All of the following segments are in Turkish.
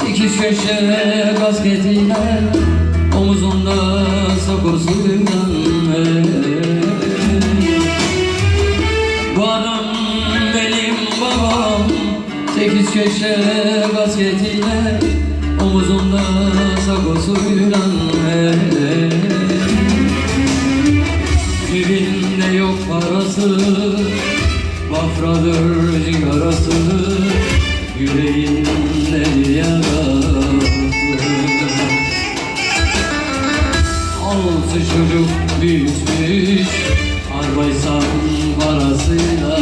Sekiz köşe kasketiyle Omuzunda sakosuyla Bu adam benim babam Sekiz köşe kasketiyle Omuzunda sakosuyla Cebinde yok parası Bafradır cigarası Yüreğinde yarası Altı çocuk büyütmüş Arbaysan parasıyla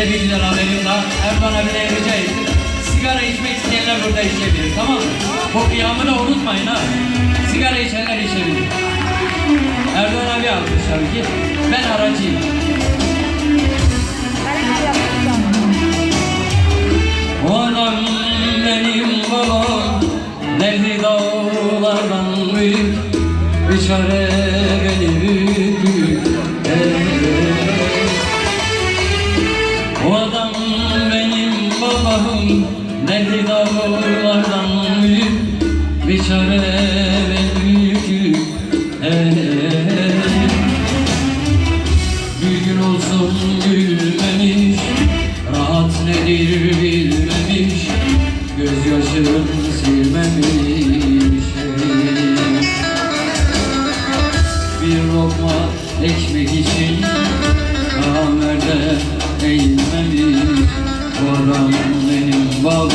size bir güzel haberim var. Erdoğan abine rica ettim. Sigara içmek isteyenler burada içebilir, tamam mı? Bu kıyamı da unutmayın ha. Sigara içenler içebilir. Erdoğan abi almış tabii ki. Ben aracıyım. Adam benim babam Derdi dağlardan büyük Bir çare O adam benim babam Derdi dağlardan büyük. Bir çare beni büyük büyük bir gün olsun gülmemiş Rahat nedir bilmemiş. Gözyaşım silmemiş. Bir lokma ekmek için Kamerde eğilmemiş Bu adam benim babam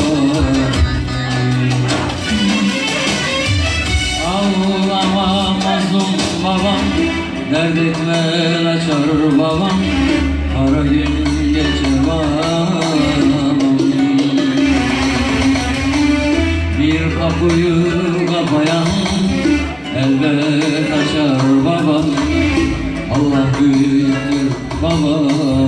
Ağlama mazlum babam Dert etme açar babam. Kara gün geçer babam Bir kapıyı kapayan Elbet açar babam. Allah büyüktür babam